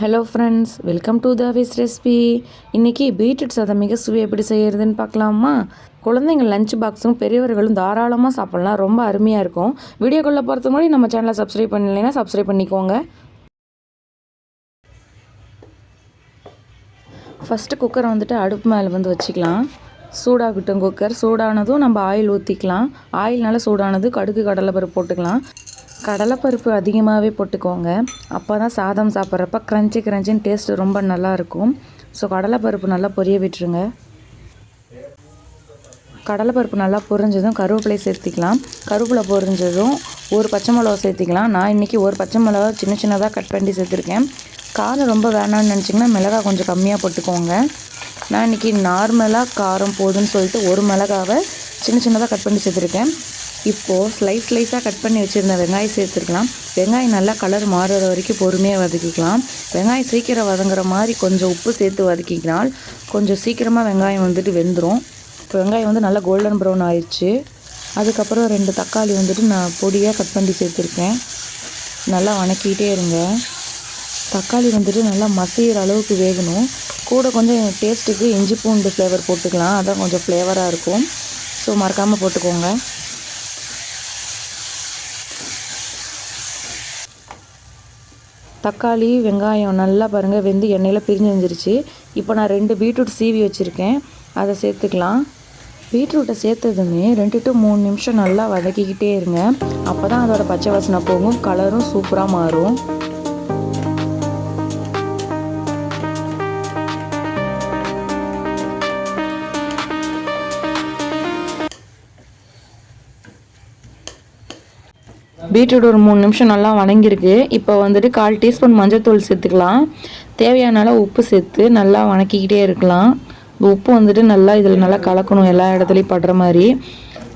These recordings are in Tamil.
ஹலோ ஃப்ரெண்ட்ஸ் வெல்கம் டு தவிஸ் ரெசிபி இன்றைக்கி பீட்ரூட் சாதம் மிக சுவை எப்படி செய்கிறதுன்னு பார்க்கலாமா? குழந்தைங்க லஞ்ச் பாக்ஸும் பெரியவர்களும் தாராளமாக சாப்பிட்லாம். ரொம்ப அருமையாக இருக்கும். வீடியோக்குள்ளே போகிறதுக்கு முன்னாடி நம்ம சேனலை சப்ஸ்கிரைப் பண்ணலைன்னா சப்ஸ்கிரைப் பண்ணிக்கோங்க. ஃபஸ்ட்டு குக்கரை வந்துட்டு அடுப்பு மேலே வந்து வச்சுக்கலாம். சூடாகட்டும் குக்கர் சூடானதும் நம்ம ஆயில் ஊற்றிக்கலாம் ஆயில் நல்லா சூடானது கடுகு கடலைப்பருப்பு போட்டுக்கலாம். கடலைப்பருப்பு அதிகமாகவே போட்டுக்கோங்க. அப்போ தான் சாதம் சாப்பிட்றப்ப க்ரன்ச்சி க்ரன்ச்சின்னு டேஸ்ட் ரொம்ப நல்லாயிருக்கும். ஸோ கடலைப்பருப்பு நல்லா பொரிய விட்டுருங்க. கடலைப்பருப்பு நல்லா பொரிஞ்சதும் கருவேப்பிலை சேர்த்திக்கலாம். கருவேப்பிலை பொரிஞ்சதும் ஒரு பச்சை மிளகா சேர்த்திக்கலாம். நான் இன்றைக்கி ஒரு பச்சை மிளகா சின்ன சின்னதாக கட் பண்ணி சேர்த்துருக்கேன். காரம் ரொம்ப வேணாம்னு நினச்சிங்கன்னா மிளகா கொஞ்சம் கம்மியாக போட்டுக்கோங்க. நான் இன்றைக்கி நார்மலாக காரம் போதுன்னு சொல்லிட்டு ஒரு மிளகாவை சின்ன சின்னதாக கட் பண்ணி சேர்த்துருக்கேன். இப்போது ஸ்லைஸ் ஸ்லைஸாக கட் பண்ணி வச்சுருந்த வெங்காயம் சேர்த்துருக்கலாம். வெங்காயம் நல்லா கலர் மாறுற வரைக்கும் பொறுமையாக வதக்கிக்கலாம். வெங்காயம் சீக்கிரம் வதங்குற மாதிரி கொஞ்சம் உப்பு சேர்த்து வதக்கிக்கினால் கொஞ்சம் சீக்கிரமாக வெங்காயம் வந்துட்டு வெந்துடும் இப்போ வெங்காயம் வந்து நல்லா கோல்டன் ப்ரௌன் ஆயிடுச்சு அதுக்கப்புறம் ரெண்டு தக்காளி வந்துட்டு நான் பொடியாக கட் பண்ணி சேர்த்துருக்கேன். நல்லா வணக்கிக்கிட்டே இருங்க. தக்காளி வந்துட்டு நல்லா மசிகிற அளவுக்கு வேகணும். கூட கொஞ்சம் டேஸ்ட்டுக்கு இஞ்சி பூண்டு ஃப்ளேவர் போட்டுக்கலாம். அதான் கொஞ்சம் ஃப்ளேவராக இருக்கும். ஸோ மறக்காமல் போட்டுக்கோங்க. தக்காளி வெங்காயம் நல்லா பாருங்கள் வெந்து எண்ணெயில் பிரிஞ்சு வந்துருச்சு. இப்போ நான் ரெண்டு பீட்ரூட் சீவி வச்சுருக்கேன். அதை சேர்த்துக்கலாம். பீட்ரூட்டை சேர்த்ததுமே ரெண்டு டு மூணு நிமிஷம் நல்லா வதக்கிக்கிட்டே இருங்க. அப்போ தான் அதோடய பச்சை வாசனை போகும். கலரும் சூப்பராக மாறும். பீட்ரூட் ஒரு மூணு நிமிஷம் நல்லா வணங்கியிருக்கு. இப்போ வந்துட்டு கால் டீஸ்பூன் மஞ்சத்தூள் சேர்த்துக்கலாம். தேவையான அளவு உப்பு சேர்த்து நல்லா வணக்கிக்கிட்டே இருக்கலாம். உப்பு வந்துட்டு நல்லா இதில் நல்லா கலக்கணும் எல்லா இடத்துலையும் படுற மாதிரி.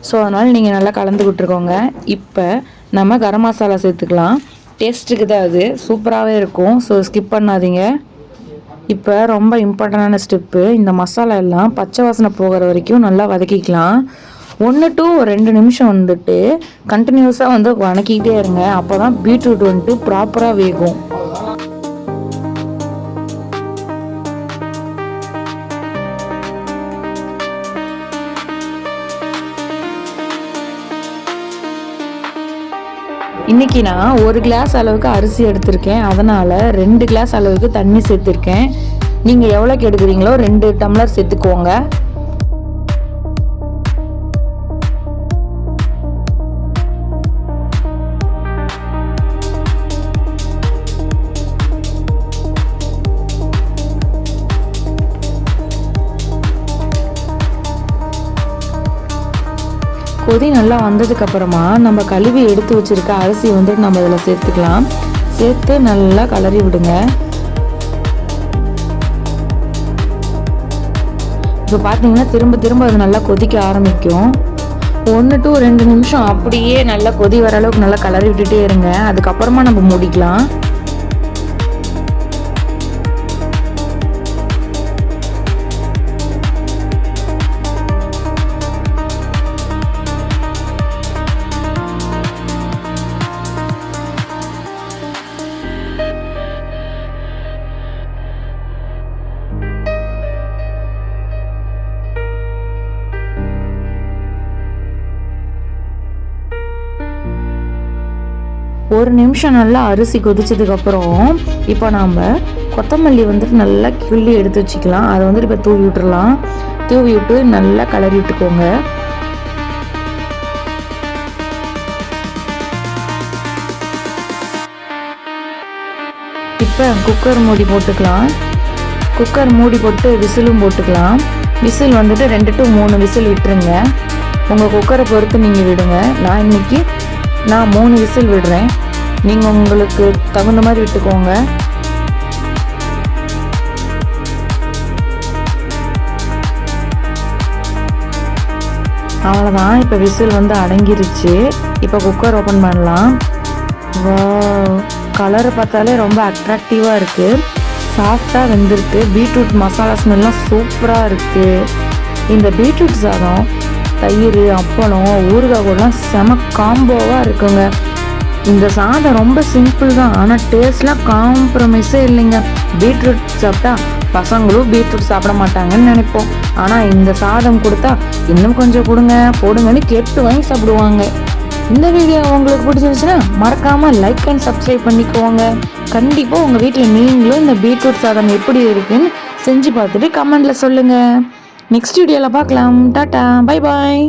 ஸோ அதனால் நீங்கள் நல்லா கலந்து விட்டுருக்கோங்க. இப்போ நம்ம கரம் மசாலா சேர்த்துக்கலாம். டேஸ்ட்டுக்கு தான் அது. சூப்பராகவே இருக்கும். ஸோ ஸ்கிப் பண்ணாதீங்க. இப்போ ரொம்ப இம்பார்ட்டண்டான ஸ்டெப்பு இந்த மசாலா எல்லாம் பச்சை வாசனை போகிற வரைக்கும் நல்லா வதக்கிக்கலாம். ஒன்று டு ரெண்டு நிமிஷம் வந்துட்டு கண்டினியூஸாக வந்து வணக்கிக்கிட்டே இருங்க. அப்போ தான் பீட்ரூட் வந்துட்டு ப்ராப்பராக வேகும். இன்றைக்கி நான் ஒரு கிளாஸ் அளவுக்கு அரிசி எடுத்திருக்கேன். அதனால் ரெண்டு கிளாஸ் அளவுக்கு தண்ணி சேர்த்துருக்கேன். நீங்கள் எவ்வளோக்கு எடுக்கிறீங்களோ ரெண்டு டம்ளர் சேர்த்துக்கோங்க. கொதி நல்லா வந்ததுக்கப்புறமா நம்ம கழுவி எடுத்து வச்சுருக்க அரிசி வந்து நம்ம இதில் சேர்த்துக்கலாம். சேர்த்து நல்லா கலரி விடுங்க. இப்போ பார்த்தீங்கன்னா திரும்ப திரும்ப அது நல்லா கொதிக்க ஆரம்பிக்கும். ஒன்று டு ரெண்டு நிமிஷம் அப்படியே நல்லா கொதி வர அளவுக்கு நல்லா கலரி விட்டுட்டே இருங்க. அதுக்கப்புறமா நம்ம மூடிக்கலாம். ஒரு நிமிஷம் நல்லா அரிசி கொதிச்சதுக்கப்புறம் இப்போ நாம் கொத்தமல்லி வந்துட்டு நல்லா கிள்ளி எடுத்து வச்சுக்கலாம். அதை வந்துட்டு இப்போ தூவி விட்டுறலாம். தூவி விட்டு நல்லா கலரி விட்டுக்கோங்க. இப்போ குக்கர் மூடி போட்டுக்கலாம். குக்கர் மூடி போட்டு விசிலும் போட்டுக்கலாம். விசில் வந்துட்டு ரெண்டு டு மூணு விசில் விட்டுருங்க. உங்கள் குக்கரை பொறுத்து நீங்கள் விடுங்க. நான் இன்னைக்கு நான் மூணு விசில் விடுறேன். நீங்கள் உங்களுக்கு தகுந்த மாதிரி விட்டுக்கோங்க. அவ்வளோதான் இப்போ விசில் வந்து அடங்கிருச்சு. இப்போ குக்கர் ஓப்பன் பண்ணலாம். வா கலரை பார்த்தாலே ரொம்ப அட்ராக்டிவாக இருக்குது சாஃப்டாக வெந்திருக்கு. பீட்ரூட் மசாலா ஸ்மெல்லாம் சூப்பராக இருக்குது இந்த பீட்ரூட் சாதம் தயிர் அப்பளம் ஊறுகாய் கூடலாம் செம காம்போவாக இருக்குங்க. இந்த சாதம் ரொம்ப சிம்பிள் தான். ஆனால் டேஸ்ட்லாம் காம்ப்ரமைஸே இல்லைங்க. பீட்ரூட் சாப்பிட்டா பசங்களும் பீட்ரூட் சாப்பிட மாட்டாங்கன்னு நினைப்போம். ஆனால் இந்த சாதம் கொடுத்தா இன்னும் கொஞ்சம் கொடுங்க போடுங்கன்னு கேட்டு வாங்கி சாப்பிடுவாங்க. இந்த வீடியோ உங்களுக்கு பிடிச்சிருந்துச்சுன்னா மறக்காமல் லைக் அண்ட் சப்ஸ்கிரைப் பண்ணிக்கோங்க. கண்டிப்பாக உங்கள் வீட்டில் நீங்களும் இந்த பீட்ரூட் சாதம் எப்படி இருக்குன்னு செஞ்சு பார்த்துட்டு கமெண்டில் சொல்லுங்கள் நெக்ஸ்ட் வீடியோவில் பார்க்கலாம். Tata bye bye